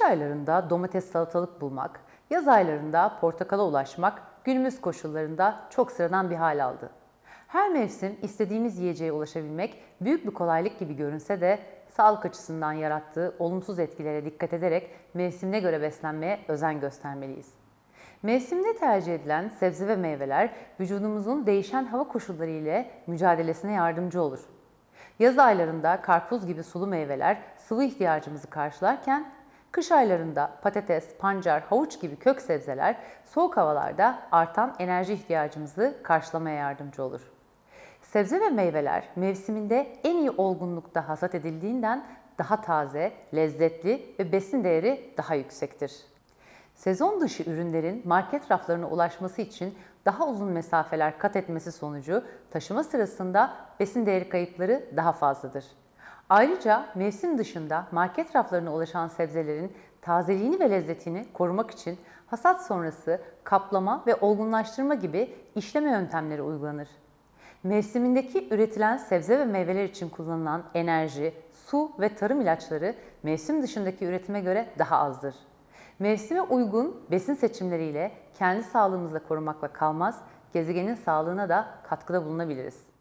aylarında domates salatalık bulmak, yaz aylarında portakala ulaşmak günümüz koşullarında çok sıradan bir hal aldı. Her mevsim istediğimiz yiyeceğe ulaşabilmek büyük bir kolaylık gibi görünse de sağlık açısından yarattığı olumsuz etkilere dikkat ederek mevsimine göre beslenmeye özen göstermeliyiz. Mevsimde tercih edilen sebze ve meyveler vücudumuzun değişen hava koşulları ile mücadelesine yardımcı olur. Yaz aylarında karpuz gibi sulu meyveler sıvı ihtiyacımızı karşılarken, kış aylarında patates, pancar, havuç gibi kök sebzeler soğuk havalarda artan enerji ihtiyacımızı karşılamaya yardımcı olur. Sebze ve meyveler mevsiminde en iyi olgunlukta hasat edildiğinden daha taze, lezzetli ve besin değeri daha yüksektir. Sezon dışı ürünlerin market raflarına ulaşması için daha uzun mesafeler kat etmesi sonucu taşıma sırasında besin değeri kayıpları daha fazladır. Ayrıca mevsim dışında market raflarına ulaşan sebzelerin tazeliğini ve lezzetini korumak için hasat sonrası kaplama ve olgunlaştırma gibi işleme yöntemleri uygulanır. Mevsimindeki üretilen sebze ve meyveler için kullanılan enerji, su ve tarım ilaçları mevsim dışındaki üretime göre daha azdır. Mevsime uygun besin seçimleriyle kendi sağlığımızla korumakla kalmaz, gezegenin sağlığına da katkıda bulunabiliriz.